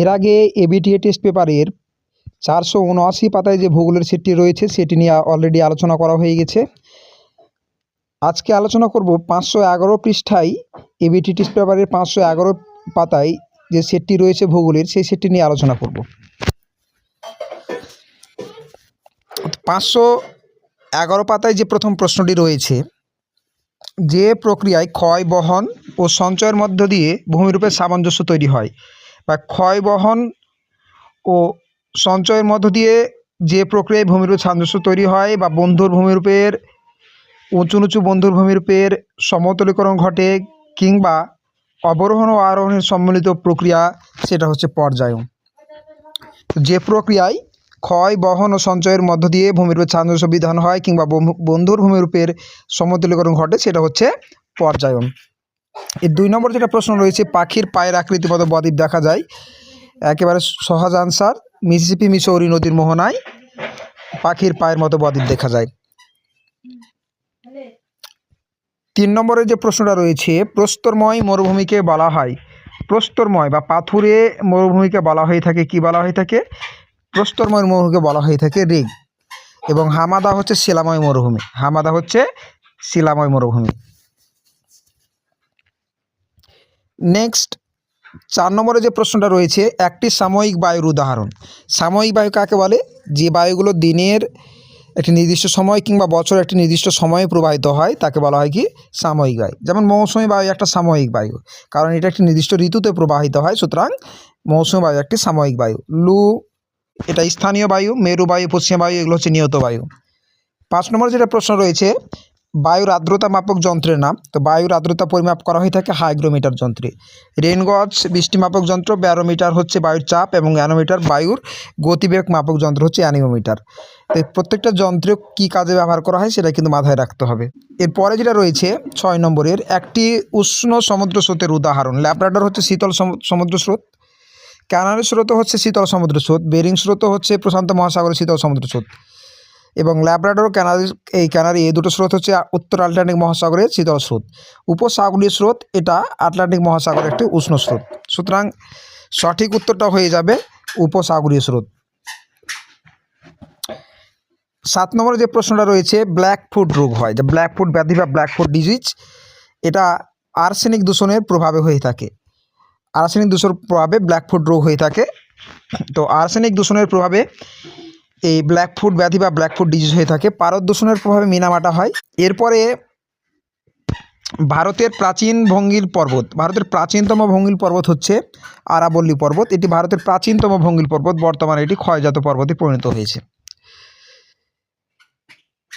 এর আগে ABTA test পেপারের চারশো উনআশি পাতায় যে ভূগোলের সেটটি রয়েছে, সেটি নিয়ে অলরেডি আলোচনা করা হয়ে গেছে। আজকে আলোচনা করব পাঁচশো এগারো পৃষ্ঠায় এবিটি টেস্ট পেপারের পাঁচশো এগারো পাতায় যে সেটটি রয়েছে ভূগোলের, সেই সেটটি নিয়ে আলোচনা করব। পাঁচশো এগারো পাতায় যে প্রথম প্রশ্নটি রয়েছে, যে প্রক্রিয়ায় ক্ষয়, বহন ও সঞ্চয়ের মধ্য দিয়ে ভূমিরূপের সামঞ্জস্য তৈরি হয়। ক্ষয় বহন ও সঞ্চয়ের মধ্য দিয়ে যে প্রক্রিয়ায় ভূমিরূপ সামঞ্জস্য তৈরি হয় বা বন্ধুর ভূমিরূপের, উঁচু নিচু বন্ধুর ভূমিরূপের সমতলীকরণ ঘটে কিংবা অবরোহণ ও আরোহণের সম্মিলিত প্রক্রিয়া, সেটা হচ্ছে পর্যায়ন যে প্রক্রিয়ায় ক্ষয় বহন ও সঞ্চয়ের মধ্য দিয়ে ভূমিরূপের সামঞ্জস্য বিধান হয় কিংবা বন্ধুর ভূমিরূপের সমতলীকরণ ঘটে, সেটা হচ্ছে পর্যায়ন এর দুই নম্বর যেটা প্রশ্ন রয়েছে, পাখির পায়ের আকৃতি মতো বদ্বীপ দেখা যায়। একেবারে সহজ আনসার মিসিসিপি মিসৌরি নদীর মোহনায় পাখির পায়ের মতো বদ্বীপ দেখা যায়। তিন নম্বরের যে প্রশ্নটা রয়েছে, প্রস্তরময় মরুভূমিকে বলা হয়। প্রস্তরময় বা পাথুরে মরুভূমিকে বলা হয়ে থাকে, কি বলা হয়ে থাকে? প্রস্তরময় মরুভূমিকে বলা হয়ে থাকে রেগ এবং হামাদা হচ্ছে শিলাময় মরুভূমি। হামাদা হচ্ছে শিলাময় মরুভূমি। নেক্সট চার নম্বরে যে প্রশ্নটা রয়েছে, একটি সাময়িক বায়ুর উদাহরণ। সাময়িক বায়ু কাকে বলে? যে বায়ুগুলো দিনের একটি নির্দিষ্ট সময় কিংবা বছর একটি নির্দিষ্ট সময়ে প্রবাহিত হয়, তাকে বলা হয় কি? সাময়িক বায়ু। যেমন মৌসুমী বায়ু একটা সাময়িক বায়ু, কারণ এটা একটি নির্দিষ্ট ঋতুতে প্রবাহিত হয়, সুতরাং মৌসুমী বায়ু একটি সাময়িক বায়ু। লু, এটা স্থানীয় বায়ু, মেরু বায়ু, পশ্চিম বায়ু, এগুলো হচ্ছে নিয়ত বায়ু। পাঁচ নম্বর যেটা প্রশ্ন রয়েছে বায়ুর আর্দ্রতা মাপক যন্ত্রের নাম। তো বায়ুর আর্দ্রতা পরিমাপ করা হয়ে থাকে হাইগ্রোমিটার যন্ত্রে। রেনগজ, বৃষ্টি মাপক যন্ত্র, ব্যারোমিটার হচ্ছে বায়ুর চাপ এবং অ্যানোমিটার বায়ুর গতিবেগ মাপক যন্ত্র হচ্ছে অ্যানিমোমিটার। তো প্রত্যেকটা যন্ত্র কী কাজে ব্যবহার করা হয় সেটা কিন্তু মাথায় রাখতে হবে। এরপরে যেটা রয়েছে, ছয় নম্বরের একটি উষ্ণ সমুদ্র স্রোতের উদাহরণ। ল্যাব্রাডর হচ্ছে শীতল সমুদ্র স্রোত। ক্যানারি স্রোত হচ্ছে শীতল সমুদ্র স্রোত। বেরিং স্রোত হচ্ছে প্রশান্ত মহাসাগরের শীতল সমুদ্র স্রোত। এবং ল্যাব্রাডোর ক্যানারি এই ক্যানারি এই দুটো স্রোত হচ্ছে উত্তর আটলান্টিক মহাসাগরের শীতল স্রোত। উপসাগরীয় স্রোত, এটা আটলান্টিক মহাসাগরের একটি উষ্ণ স্রোত। সুতরাং সঠিক উত্তরটা হয়ে যাবে উপসাগরীয় স্রোত। সাত নম্বরে যে প্রশ্নটা রয়েছে, ব্ল্যাক ফুড রোগ হয়। যে ব্ল্যাক ফুড ব্যাধি বা ব্ল্যাক ফুড ডিজিজ, এটা আর্সেনিক দূষণের প্রভাবে হয়ে থাকে। আর্সেনিক দূষণের প্রভাবে ব্ল্যাক ফুড রোগ হয়ে থাকে। তো আর্সেনিক দূষণের প্রভাবে এই ব্ল্যাক ফুড ব্যাধি বা ব্ল্যাক ফুড ডিজিজ হয়ে থাকে। পারদ দূষণের প্রভাবে মিনামাটা হয়। এরপরে ভারতের প্রাচীন ভঙ্গিল পর্বত। ভারতের প্রাচীনতম ভঙ্গিল পর্বত হচ্ছে আরাবল্লী পর্বত। এটি ভারতের প্রাচীনতম ভঙ্গিল পর্বত। বর্তমানে এটি ক্ষয়জাত পর্বতে পরিণত হয়েছে।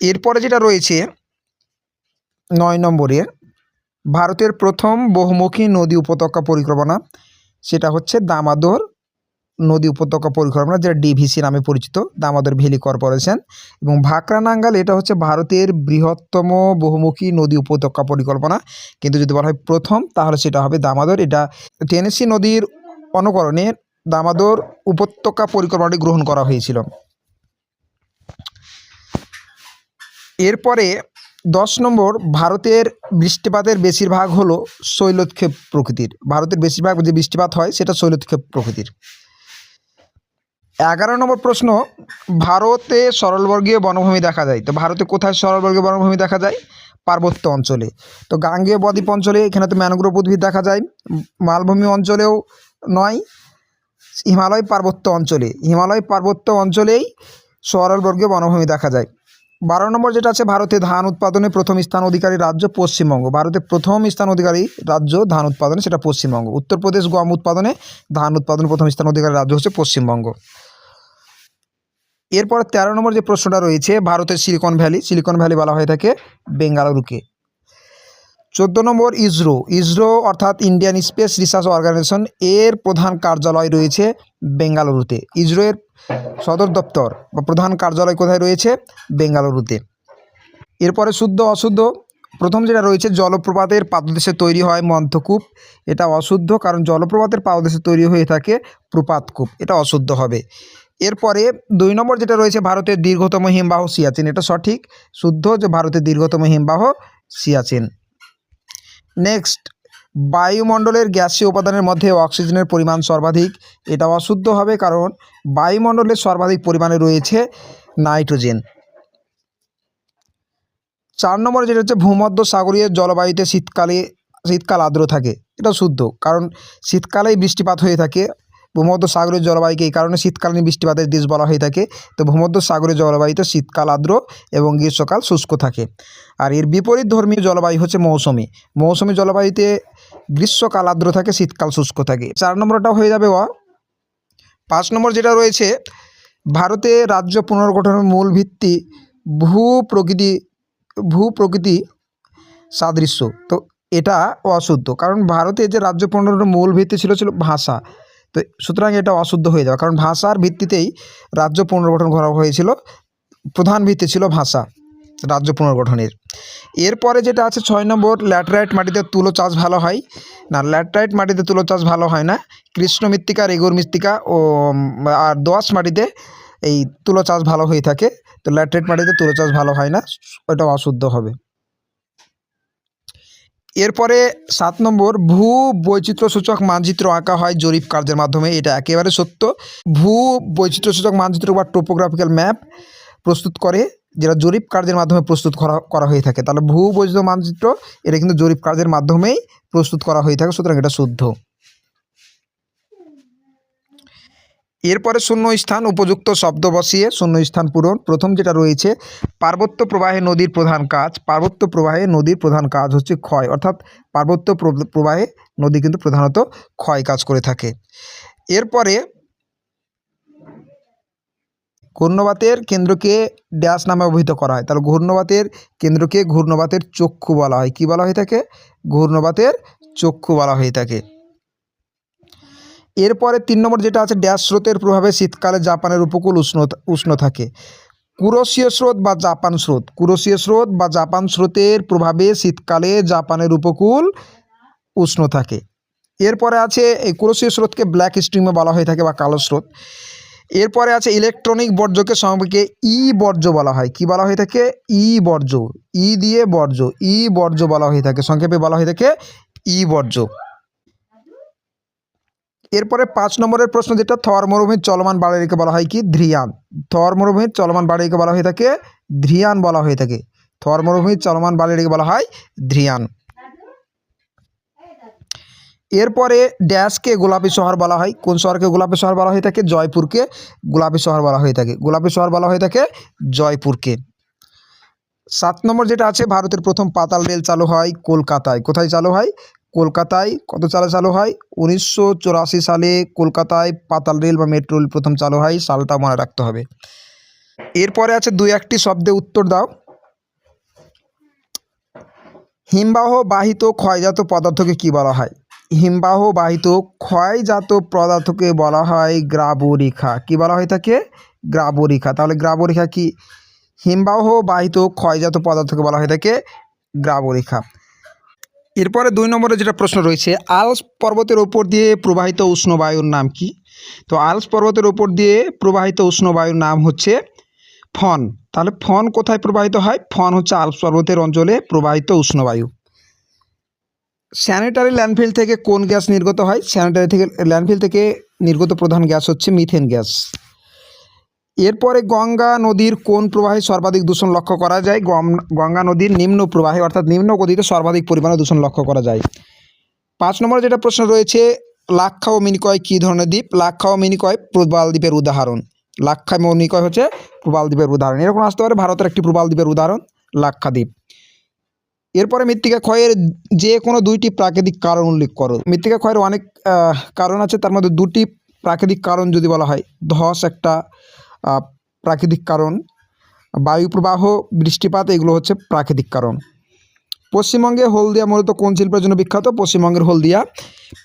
এরপরে যেটা রয়েছে, নয় নম্বরের ভারতের প্রথম বহুমুখী নদী উপত্যকা পরিক্রমা সেটা হচ্ছে দামাদর নদী উপত্যকা পরিক্রমা যেটা ডিভিসি নামে পরিচিত দামোদর ভ্যালি কর্পোরেশন। এবং ভাকরা নাঙ্গাল এটা হচ্ছে ভারতের বৃহত্তম বহুমুখী নদী উপত্যকা পরিকল্পনা। কিন্তু যদি বলা হয় প্রথম, তাহলে সেটা হবে দামোদর। এটা টেনেসি নদীর অনুকরণে দামোদর উপত্যকা পরিকল্পনাটি গ্রহণ করা হয়েছিল। এরপরে দশ নম্বর, ভারতের বৃষ্টিপাতের বেশিরভাগ হলো শৈলোৎক্ষেপ প্রকৃতির। ভারতের বেশিরভাগ যে বৃষ্টিপাত হয়, সেটা শৈলোৎক্ষেপ প্রকৃতির। এগারো নম্বর প্রশ্ন, ভারতে সরলবর্গীয় বনভূমি দেখা যায়। তো ভারতে কোথায় সরলবর্গীয় বনভূমি দেখা যায়? পার্বত্য অঞ্চলে। তো গাঙ্গেয় বদ্বীপ অঞ্চলে, এখানে তো ম্যানগ্রোভ উদ্ভিদ দেখা যায়। মালভূমি অঞ্চলেও নয়। হিমালয় পার্বত্য অঞ্চলে। হিমালয় পার্বত্য অঞ্চলেই সরলবর্গীয় বনভূমি দেখা যায়। বারো নম্বর যেটা আছে, ভারতে ধান উৎপাদনে প্রথম স্থান অধিকারী রাজ্য পশ্চিমবঙ্গ। ভারতে প্রথম স্থান অধিকারী রাজ্য ধান উৎপাদনে, সেটা পশ্চিমবঙ্গ। উত্তরপ্রদেশ গম উৎপাদনে ধান উৎপাদনে প্রথম স্থান অধিকারী রাজ্য হচ্ছে পশ্চিমবঙ্গ। এরপর তেরো নম্বর যে প্রশ্নটা রয়েছে, ভারতের সিলিকন ভ্যালি সিলিকন ভ্যালি বলা হয়ে থাকে বেঙ্গালুরুকে চোদ্দ নম্বর ইসরো ইসরো অর্থাৎ ইন্ডিয়ান স্পেস রিসার্চ অর্গানাইজেশন এর প্রধান কার্যালয় রয়েছে বেঙ্গালুরুতে ইসরোয়ের সদর দপ্তর বা প্রধান কার্যালয় কোথায় রয়েছে? বেঙ্গালুরুতে এরপরে শুদ্ধ, অশুদ্ধ। প্রথম যেটা রয়েছে, জলপ্রপাতের পাদদেশে তৈরি হয় মন্থকূপ। এটা অশুদ্ধ, কারণ জলপ্রপাতের পাদদেশে তৈরি হয়ে থাকে প্রপাতকূপ। এটা অশুদ্ধ হবে। এরপরে দুই নম্বর যেটা রয়েছে, ভারতের দীর্ঘতম হিমবাহ সিয়াচেন। এটা সঠিক, শুদ্ধ যে ভারতের দীর্ঘতম হিমবাহ সিয়াচেন। নেক্সট, বায়ুমণ্ডলের গ্যাসীয় উপাদানের মধ্যে অক্সিজেনের পরিমাণ সর্বাধিক। এটা অশুদ্ধ হবে কারণ বায়ুমণ্ডলের সর্বাধিক পরিমাণে রয়েছে নাইট্রোজেন। চার নম্বরে যেটা হচ্ছে, ভূমধ্য সাগরীয় জলবায়ুতে শীতকালে, শীতকাল আর্দ্র থাকে। এটা শুদ্ধ, কারণ শীতকালেই বৃষ্টিপাত হয়ে থাকে। ভূমধ্য সাগরীয় জলবায়ুকে এই কারণে শীতকালীন বৃষ্টিপাতের দেশ বলা হয়ে থাকে। তো ভূমধ্য সাগরীয় জলবায়ুতে শীতকাল আর্দ্র এবং গ্রীষ্মকাল শুষ্ক থাকে। আর এর বিপরীত ধর্মীয় জলবায়ু হচ্ছে মৌসুমি। মৌসুমি জলবায়ুতে গ্রীষ্মকাল আর্দ্র থাকে, শীতকাল শুষ্ক থাকে। চার নম্বরটা হয়ে যাবে ওয়া। পাঁচ নম্বর যেটা রয়েছে, ভারতে রাজ্য পুনর্গঠনের মূল ভিত্তি ভূ প্রকৃতি ভূ প্রকৃতি সাদৃশ্য। তো এটা অশুদ্ধ। কারণ ভারতে যে রাজ্য পুনর্গঠনের মূল ভিত্তি ছিল ছিল ভাষা। তো সুতরাং এটা অশুদ্ধ হয়ে যাবে। কারণ ভাষার ভিত্তিতেই রাজ্য পুনর্গঠন করা হয়েছিল। প্রধান ভিত্তি ছিল ভাষা, রাজ্য পুনর্গঠনের। এরপরে যেটা আছে, ছয় নম্বর, ল্যাটেরাইট মাটিতে তুলো চাষ ভালো হয়। না, ল্যাটেরাইট মাটিতে তুলো চাষ ভালো হয় না। কৃষ্ণ মৃত্তিকা, রেগুর মৃত্তিকা ও আর দোআঁশ মাটিতে এই তুলো চাষ ভালো হয়ে থাকে। তো ল্যাটেরাইট মাটিতে তুলো চাষ ভালো হয় না, ওটা অশুদ্ধ হবে। এরপরে সাত নম্বর, ভূ বৈচিত্র্যসূচক মানচিত্র আঁকা হয় জরিপ কার্যের মাধ্যমে, এটা একেবারে সত্য। ভূ বৈচিত্র্যসূচক মানচিত্র বা টোপোগ্রাফিক্যাল ম্যাপ প্রস্তুত করে, যেটা জরিপ কার্যের মাধ্যমে প্রস্তুত করা করা হয়ে থাকে। তাহলে ভূ বৈচিত্র মানচিত্র, এটা কিন্তু জরিপ কার্যের মাধ্যমেই প্রস্তুত করা হয়ে থাকে, সুতরাং এটা শুদ্ধ। এরপরে শূন্য স্থান উপযুক্ত শব্দ বসিয়ে শূন্য স্থান পূরণ। প্রথম যেটা রয়েছে, পার্বত্য প্রবাহে নদীর প্রধান কাজ। পার্বত্য প্রবাহে নদীর প্রধান কাজ হচ্ছে ক্ষয়। অর্থাৎ পার্বত্য প্র- প্রবাহে নদী কিন্তু প্রধানত ক্ষয় কাজ করে থাকে। এরপরে ঘূর্ণবাতের কেন্দ্রকে ড্যাশ নামে অভিহিত করা হয়। তাহলে ঘূর্ণবাতের কেন্দ্রকে ঘূর্ণবাতের চক্ষু বলা হয়। কি বলা হয়ে থাকে? ঘূর্ণবাতের চক্ষু বলা হয়ে থাকে। এরপরে তিন নম্বর যেটা আছে, ড্যাশ স্রোতের প্রভাবে শীতকালে জাপানের উপকূল উষ্ণ উষ্ণ থাকে। কুরসীয় স্রোত বা জাপান স্রোত। কুরসীয় স্রোত বা জাপান স্রোতের প্রভাবে শীতকালে জাপানের উপকূল উষ্ণ থাকে। এরপরে আছে, এই কুরসীয় স্রোতকে ব্ল্যাক স্ট্রিমে বলা হয়ে থাকে বা কালো স্রোত। এরপরে আছে, ইলেকট্রনিক বর্জ্যকে সংক্ষেপে ই বর্জ্য বলা হয়। কি বলা হয়ে থাকে? ই বর্জ্য। ই দিয়ে বর্জ্য। ই বর্জ্য বলা হয়ে থাকে। সংক্ষেপে বলা হয়ে থাকে, ই বর্জ্য। এরপরে পাঁচ নম্বরের প্রশ্ন যেটা, থর মরুভূমির চলমান বাড়িকে বলা হয় কি? ধ্রিয়ান। থর মরুভূমির চলমান বাড়িকে বলা হয়ে থাকে, ধ্রিয়ান বলা হয়ে থাকে। থর মরুভূমির চলমান বাড়িকে বলা হয় ধ্রিয়ান। এরপরে ড্যাশকে গোলাপি শহর বলা হয়, কোন শহরকে গোলাপি শহর বলা হয়ে থাকে? জয়পুরকে গোলাপি শহর বলা হয়ে থাকে। গোলাপি শহর বলা হয়ে থাকে জয়পুরকে। সাত নম্বর যেটা আছে, ভারতের প্রথম পাতাল রেল চালু হয় কলকাতায়। কোথায় চালু হয়? কলকাতায় কত সালে চালু হয়? উনিশশো চুরাশি সালে কলকাতায় পাতাল রেল বা মেট্রো রেল প্রথম চালু হয়, সালটা মনে রাখতে হবে। এরপরে আছে দুই একটি শব্দে উত্তর দাও। হিমবাহ বাহিত ক্ষয়জাত পদার্থকে কি বলা হয়? হিমবাহ বাহিত ক্ষয়জাত পদার্থকে বলা হয় গ্রাবরেখা। কি বলা হয়ে থাকে? গ্রাবরেখা। তাহলে গ্রাবরেখা কি? হিমবাহ বাহিত ক্ষয়জাত পদার্থকে বলা হয়ে থাকে গ্রাবরেখা। এরপরে দুই নম্বরে যেটা প্রশ্ন রয়েছে, আলস পর্বতের ওপর দিয়ে প্রবাহিত উষ্ণ বায়ুর নাম কি? তো আলস পর্বতের ওপর দিয়ে প্রবাহিত উষ্ণ বায়ুর নাম হচ্ছে ফন। তাহলে ফন কোথায় প্রবাহিত হয়? ফন হচ্ছে আলস পর্বতের অঞ্চলে প্রবাহিত উষ্ণ বায়ু। স্যানিটারি ল্যান্ডফিল থেকে কোন গ্যাস নির্গত হয়? স্যানিটারি থেকে, ল্যান্ডফিল থেকে নির্গত প্রধান গ্যাস হচ্ছে মিথেন গ্যাস। এরপরে গঙ্গা নদীর কোন প্রবাহে সর্বাধিক দূষণ লক্ষ্য করা যায়? গঙ্গা নদীর নিম্ন প্রবাহে, অর্থাৎ নিম্ন গতিতে সর্বাধিক পরিমাণে দূষণ লক্ষ্য করা যায়। পাঁচ নম্বরে যেটা প্রশ্ন রয়েছে, লাক্ষা ও মিনিকয় কী ধরনের দ্বীপ? লাক্ষা ও মিনিকয় প্রবাল দ্বীপের উদাহরণ। লাক্ষা ও মিনিকয় হচ্ছে প্রবাল দ্বীপের উদাহরণ। এরকম আসতে পারে, ভারতের একটি প্রবাল দ্বীপের উদাহরণ, লাক্ষা দ্বীপ। এরপরে মৃত্তিকা ক্ষয়ের যে কোনো দুইটি প্রাকৃতিক কারণ উল্লেখ করো। মৃত্তিকা ক্ষয়ের অনেক কারণ আছে, তার মধ্যে দুটি প্রাকৃতিক কারণ যদি বলা হয়, ধস একটা প্রাকৃতিক কারণ। বায়ুপ্রবাহ, বৃষ্টিপাত, এগুলো হচ্ছে প্রাকৃতিক কারণ। পশ্চিমবঙ্গে হলদিয়া মূলত কোন শিল্পের জন্য বিখ্যাত? পশ্চিমবঙ্গের হলদিয়া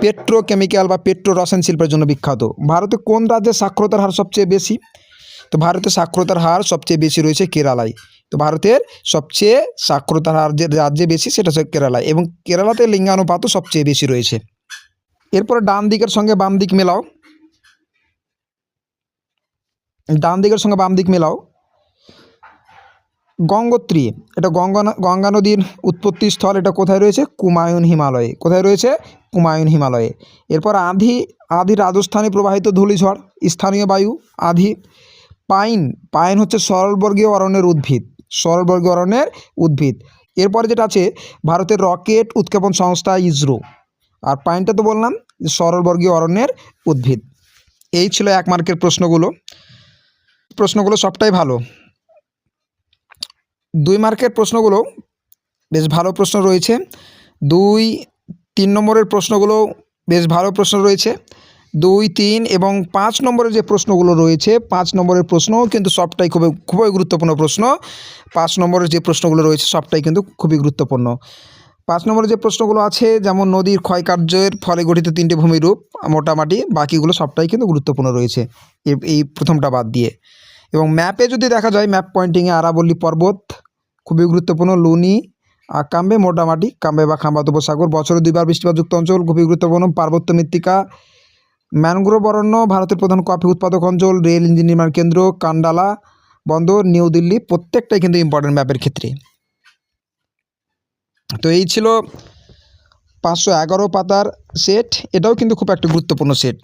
পেট্রোকেমিক্যাল বা পেট্রো রসায়ন শিল্পের জন্য বিখ্যাত। ভারতে কোন রাজ্যে সাক্ষরতার হার সবচেয়ে বেশি? তো ভারতে সাক্ষরতার হার সবচেয়ে বেশি রয়েছে কেরালায়। তো ভারতের সবচেয়ে সাক্ষরতার হার যে রাজ্যে বেশি, সেটা হচ্ছে কেরালায় এবং কেরালাতে লিঙ্গানুপাতও সবচেয়ে বেশি রয়েছে। এরপরে ডান দিকের সঙ্গে বাম দিক মেলাও। ডান দিকের সঙ্গে বাম দিক মেলাও। গঙ্গোত্রী, এটা গঙ্গা গঙ্গা নদীর উৎপত্তি স্থল, এটা কোথায় রয়েছে? কুমায়ুন হিমালয়ে। কোথায় রয়েছে? কুমায়ুন হিমালয়ে। এরপর আধি আধি রাজস্থানে প্রবাহিত ধূলিঝড়, স্থানীয় বায়ু, আধি পাইন। পাইন হচ্ছে সরলবর্গীয় অরণ্যের উদ্ভিদ, সরলবর্গীয় অরণ্যের উদ্ভিদ। এরপরে যেটা আছে, ভারতের রকেট উৎক্ষেপণ সংস্থা ইসরো। আর পাইনটা তো বললাম, সরলবর্গীয় অরণ্যের উদ্ভিদ। এই ছিল এক মার্কের প্রশ্নগুলো। প্রশ্নগুলো সবটাই ভালো। দুই মার্কের প্রশ্নগুলো বেশ ভালো প্রশ্ন রয়েছে। দুই, তিন নম্বরের প্রশ্নগুলো বেশ ভালো প্রশ্ন রয়েছে। দুই, তিন এবং পাঁচ নম্বরের যে প্রশ্নগুলো রয়েছে, পাঁচ নম্বরের প্রশ্ন কিন্তু সবটাই খুবই খুবই গুরুত্বপূর্ণ প্রশ্ন। পাঁচ নম্বরের যে প্রশ্নগুলো রয়েছে, সবটাই কিন্তু খুবই গুরুত্বপূর্ণ। পাঁচ নম্বরে যে প্রশ্নগুলো আছে, যেমন নদীর ক্ষয়কার্যের ফলে গঠিত তিনটি ভূমিরূপ, মোটামুটি বাকিগুলো সবটাই কিন্তু গুরুত্বপূর্ণ রয়েছে এই- প্রথমটা বাদ দিয়ে। এবং ম্যাপে যদি দেখা যায়, ম্যাপ পয়েন্টিংয়ে আরাবল্লী পর্বত, খুবই গুরুত্বপূর্ণ, লুনি আর কাম্বে মোটামাটি, কাম্বে বা খাম্বাত উপসাগর, বছরে দুইবার বৃষ্টিপাতযুক্ত অঞ্চল, খুবই গুরুত্বপূর্ণ, পার্বত্য মৃত্তিকা, ম্যানগ্রোভ অরণ্য, ভারতের প্রধান কফি উৎপাদক অঞ্চল, রেল ইঞ্জিন নির্মাণ কেন্দ্র, কান্ডালা, বন্দর, নিউ দিল্লি, প্রত্যেকটাই কিন্তু ইম্পর্টেন্ট ম্যাপের ক্ষেত্রে। তো এই ছিল পাঁচশো এগারো পাতার সেট এটাও কিন্তু খুব একটা গুরুত্বপূর্ণ সেট